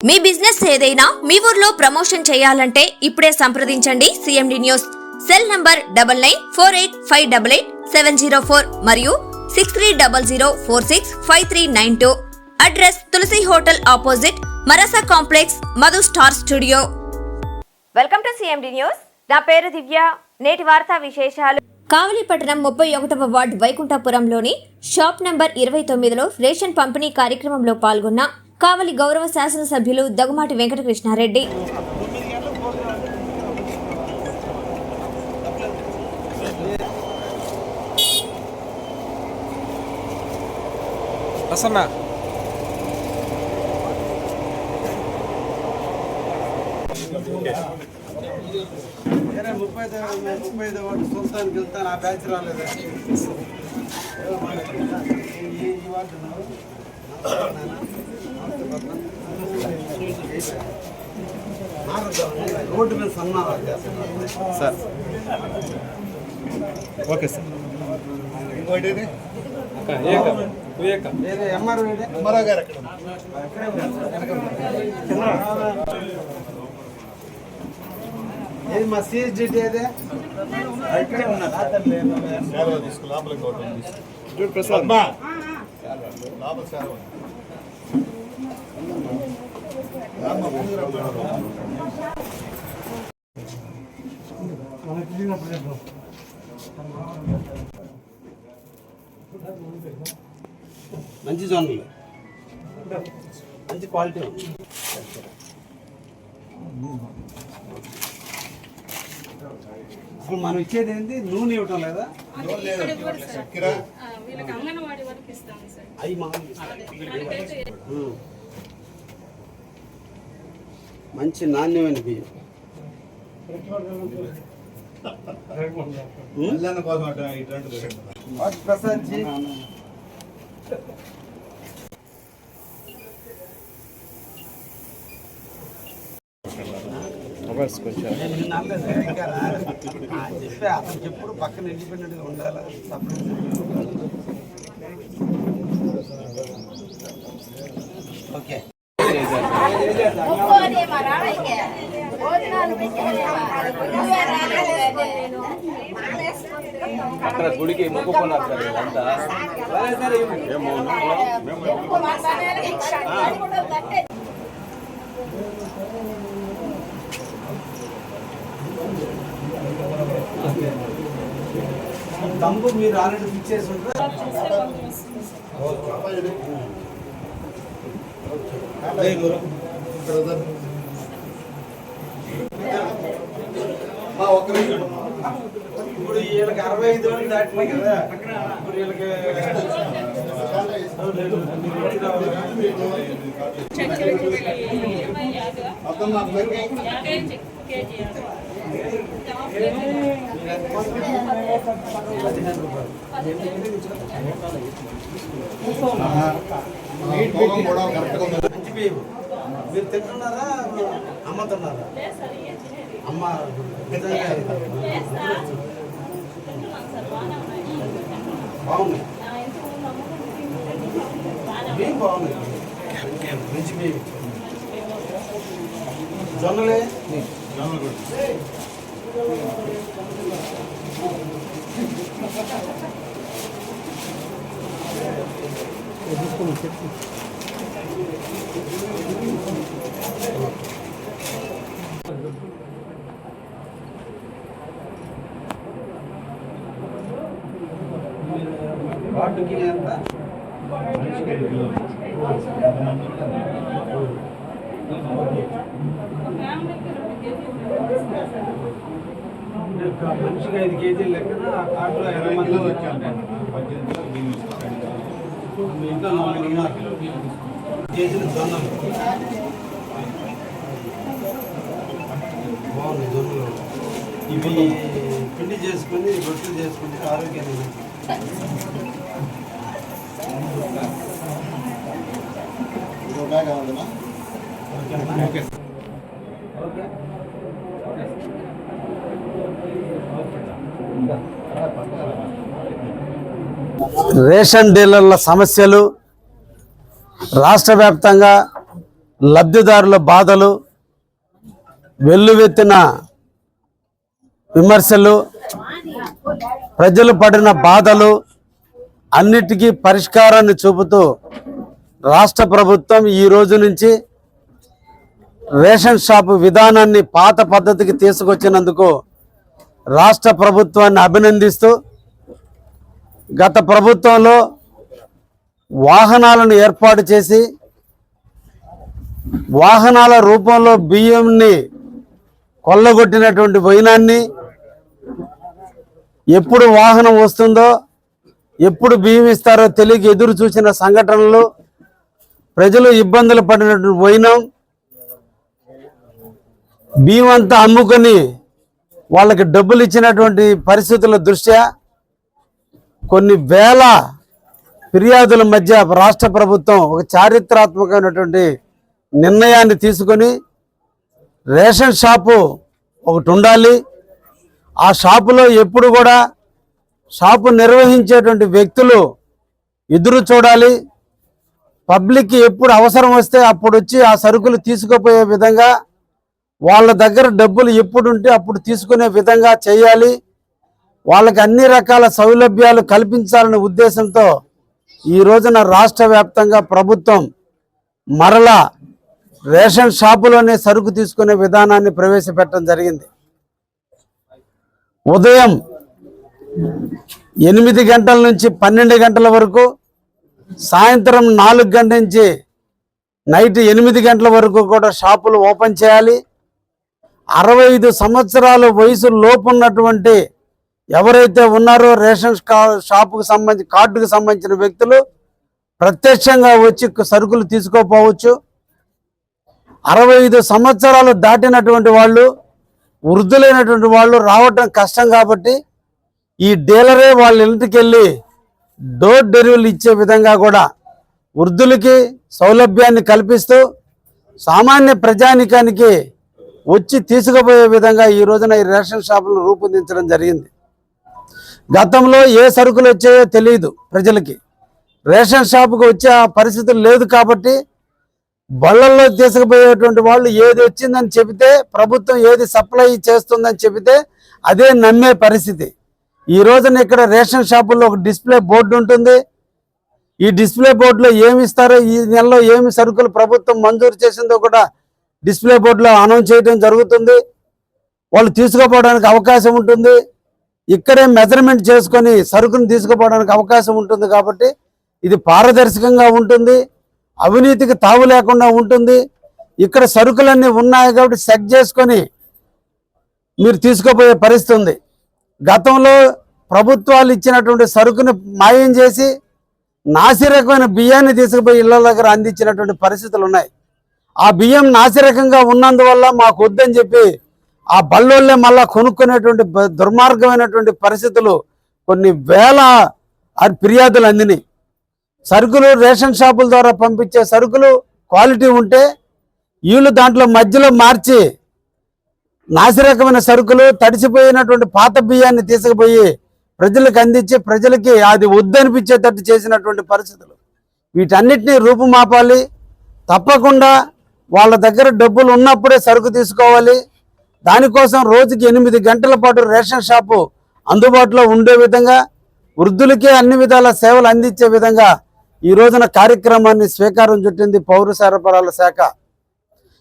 మీ business ఏదైనా మీ ఊర్లో promotion చేయాలంటే ఇప్పుడే సంప్రదించండి CMD news cell number double nine four eight five double eight seven zero four మరియు six three double zero four six five three nine two address Tulasi hotel opposite మరసా complex Madhu star studio welcome to CMD news నా పేరు దివ్య. నేటి వార్తా విశేషాలు. కావలిపట్టణం ముప్పై ఒకటవ ward వైకుంఠపురంలోని shop number ఇరవై తొమ్మిదిలో రేషన్ పంపిణీ కార్యక్రమంలో పాల్గొన్న కావలి గౌరవ శాసనసభ్యులు దగుమాటి వెంకటకృష్ణారెడ్డి ప్రసన్న వేరే ముప్పై ఐదు ముప్పై ఐదు వాడు సుల్తాన్కి వెళ్తాను ఆ బ్యాచ్ రాలేదు ఈ ఈ వార్డు ఉన్నారు. రోడ్డు మీద సన్నాహాలు చేస్తున్నారు సార్ ఓకే సార్ వేరే ఎంఆర్ వేడే ఏది? మా సిఎస్డిటీ ఏదే? ఇక్కడే చూడు ప్రసాద్ మంచి జొన్నలు మంచి క్వాలిటీ ఉంది. ఇప్పుడు మనం ఇచ్చేది ఏంటి నూనె ఇవ్వటం లేదా? అవి మామూలు. మంచి నాణ్యమైన బియ్యం. చెప్పే అతనికి ఎప్పుడు పక్కన ఇండిపెండెంట్గా ఉండాలి ఓకే అక్కడ గుడికి మొక్కుకున్నారు సార్ దంపు మీరు ఆల్రెడీ ఫిక్స్ చేసి ఉంటారు? ఇప్పుడు వీళ్ళకి అరవై ఐదు రోజులు దాటినాయి కదా ఇప్పుడు వీళ్ళకి కేజీ కేజీ మంచి బియ్యం మీరు తింటున్నారా అమ్ముతున్నారా అమ్మ నిజంగా బాగుంది. బియ్యం బాగుంది? మంచి బియ్యం జొన్నలే వాటికి ఎంత? మనిషికి ఐదు కేజీలు లెక్కన ఆ కార్డులో ఇరవై మంది మీ ఇంట్లో నలుగురు ఉన్నారు కేజీలు. జొన్నలు బాగున్నాయి జొన్నలు ఇవి పిండి చేసుకొని రొట్టెలు చేసుకుంటే ఆరోగ్యాన్ని ఓకే. రేషన్ డీలర్ల సమస్యలు రాష్ట్ర వ్యాప్తంగా లబ్ధిదారుల బాధలు వెల్లువెత్తిన విమర్శలు ప్రజలు పడిన బాధలు అన్నిటికీ పరిష్కారాన్ని చూపుతూ రాష్ట్ర ప్రభుత్వం ఈ రోజు నుంచి రేషన్ షాపు విధానాన్ని పాత పద్ధతికి తీసుకొచ్చినందుకు రాష్ట్ర ప్రభుత్వాన్ని అభినందిస్తూ గత ప్రభుత్వంలో వాహనాలను ఏర్పాటు చేసి వాహనాల రూపంలో బియ్యంని కొల్లగొట్టినటువంటి వైనాన్ని ఎప్పుడు వాహనం వస్తుందో ఎప్పుడు బియ్యం ఇస్తారో తెలియక ఎదురు చూసిన సంఘటనలు ప్రజలు ఇబ్బందులు పడినట్టు పోయినాం. బియ్యం అంతా అమ్ముకొని వాళ్ళకి డబ్బులు ఇచ్చినటువంటి పరిస్థితుల దృష్ట్యా కొన్ని వేల ఫిర్యాదుల మధ్య రాష్ట్ర ప్రభుత్వం ఒక చారిత్రాత్మకమైనటువంటి నిర్ణయాన్ని తీసుకొని రేషన్ షాపు ఒకటి ఉండాలి. ఆ షాపులో ఎప్పుడు కూడా షాపు నిర్వహించేటువంటి వ్యక్తులు ఎదురు చూడాలి. పబ్లిక్కి ఎప్పుడు అవసరం వస్తే అప్పుడు వచ్చి ఆ సరుకులు తీసుకుపోయే విధంగా వాళ్ళ దగ్గర డబ్బులు ఎప్పుడు ఉంటే అప్పుడు తీసుకునే విధంగా చేయాలి. వాళ్ళకి అన్ని రకాల సౌలభ్యాలు కల్పించాలనే ఉద్దేశంతో ఈ రోజున రాష్ట్ర వ్యాప్తంగా ప్రభుత్వం మరలా రేషన్ షాపులోనే సరుకు తీసుకునే విధానాన్ని ప్రవేశపెట్టడం జరిగింది. ఉదయం ఎనిమిది గంటల నుంచి పన్నెండు గంటల వరకు సాయంత్రం నాలుగు గంటల నుంచి నైట్ ఎనిమిది గంటల వరకు కూడా షాపులు ఓపెన్ చేయాలి. అరవై ఐదు సంవత్సరాల వయసు లోపు ఉన్నటువంటి ఎవరైతే ఉన్నారో రేషన్ షాపుకు సంబంధించి కార్డుకు సంబంధించిన వ్యక్తులు ప్రత్యక్షంగా వచ్చి సరుకులు తీసుకోపోవచ్చు. అరవై ఐదు సంవత్సరాలు దాటినటువంటి వాళ్ళు వృద్ధులైనటువంటి వాళ్ళు రావటం కష్టం కాబట్టి ఈ డీలరే వాళ్ళ ఇంటికి వెళ్ళి డోర్ డెలివరీలు ఇచ్చే విధంగా కూడా వృద్ధులకి సౌలభ్యాన్ని కల్పిస్తూ సామాన్య ప్రజానికానికి వచ్చి తీసుకుపోయే విధంగా ఈ రోజున ఈ రేషన్ షాపులను రూపొందించడం జరిగింది. గతంలో ఏ సరుకులు వచ్చాయో తెలియదు ప్రజలకి. రేషన్ షాపుకు వచ్చే పరిస్థితులు లేదు కాబట్టి బళ్ళల్లో తీసుకుపోయేటువంటి వాళ్ళు ఏది వచ్చిందని చెబితే ప్రభుత్వం ఏది సప్లై చేస్తుందని చెబితే అదే నమ్మే పరిస్థితి. ఈ రోజున ఇక్కడ రేషన్ షాపుల్లో ఒక డిస్ప్లే బోర్డు ఉంటుంది. ఈ డిస్ప్లే బోర్డులో ఏమి ఇస్తారో ఈ నెలలో ఏమి సరుకులు ప్రభుత్వం మంజూరు చేసిందో కూడా డిస్ప్లే బోర్డులో అనౌన్స్ చేయడం జరుగుతుంది. వాళ్ళు తీసుకుపోవడానికి అవకాశం ఉంటుంది. ఇక్కడే మెజర్మెంట్ చేసుకొని సరుకును తీసుకుపోవడానికి అవకాశం ఉంటుంది కాబట్టి ఇది పారదర్శకంగా ఉంటుంది. అవినీతికి తావు లేకుండా ఉంటుంది. ఇక్కడ సరుకులన్నీ ఉన్నాయి కాబట్టి సెట్ చేసుకొని మీరు తీసుకుపోయే పరిస్థితి ఉంది. గతంలో ప్రభుత్వాలు ఇచ్చినటువంటి సరుకుని మాయం చేసి నాసిరకమైన బియ్యాన్ని తీసుకుపోయి ఇళ్ళ దగ్గర అందించినటువంటి పరిస్థితులు ఉన్నాయి. ఆ బియ్యం నాసిరకంగా ఉన్నందువల్ల మాకు వద్దని చెప్పి ఆ బళ్ళోళ్ళే మళ్ళా కొనుక్కునేటువంటి దుర్మార్గమైనటువంటి పరిస్థితులు కొన్ని వేల ఫిర్యాదులు అందినాయి. సరుకులు రేషన్ షాపుల ద్వారా పంపించే సరుకులు క్వాలిటీ ఉంటే వీళ్ళు దాంట్లో మధ్యలో మార్చి నాసిరకమైన సరుకులు తడిసిపోయినటువంటి పాత బియ్యాన్ని తీసుకుపోయి ప్రజలకు అందించి ప్రజలకి అది వద్దనిపించేటట్టు చేసినటువంటి పరిస్థితులు. వీటన్నిటిని రూపుమాపాలి. తప్పకుండా వాళ్ళ దగ్గర డబ్బులు ఉన్నప్పుడే సరుకు తీసుకోవాలి. దానికోసం రోజుకి ఎనిమిది గంటల పాటు రేషన్ షాపు అందుబాటులో ఉండే విధంగా వృద్ధులకే అన్ని విధాల సేవలు అందించే విధంగా ఈ రోజున కార్యక్రమాన్ని స్వీకారం చుట్టింది పౌర సరఫరాల శాఖ.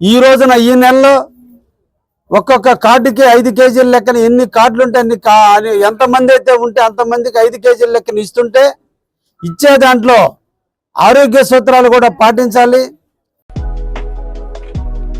ఈ రోజున ఈ నెలలో ఒక్కొక్క కార్డుకి ఐదు కేజీల లెక్కన ఎన్ని కార్డులు ఉంటే అన్ని కా అని ఎంతమంది అయితే ఉంటే అంతమందికి ఐదు కేజీల లెక్కన ఇస్తుంటే ఇచ్చే దాంట్లో ఆరోగ్య సూత్రాలు కూడా పాటించాలి.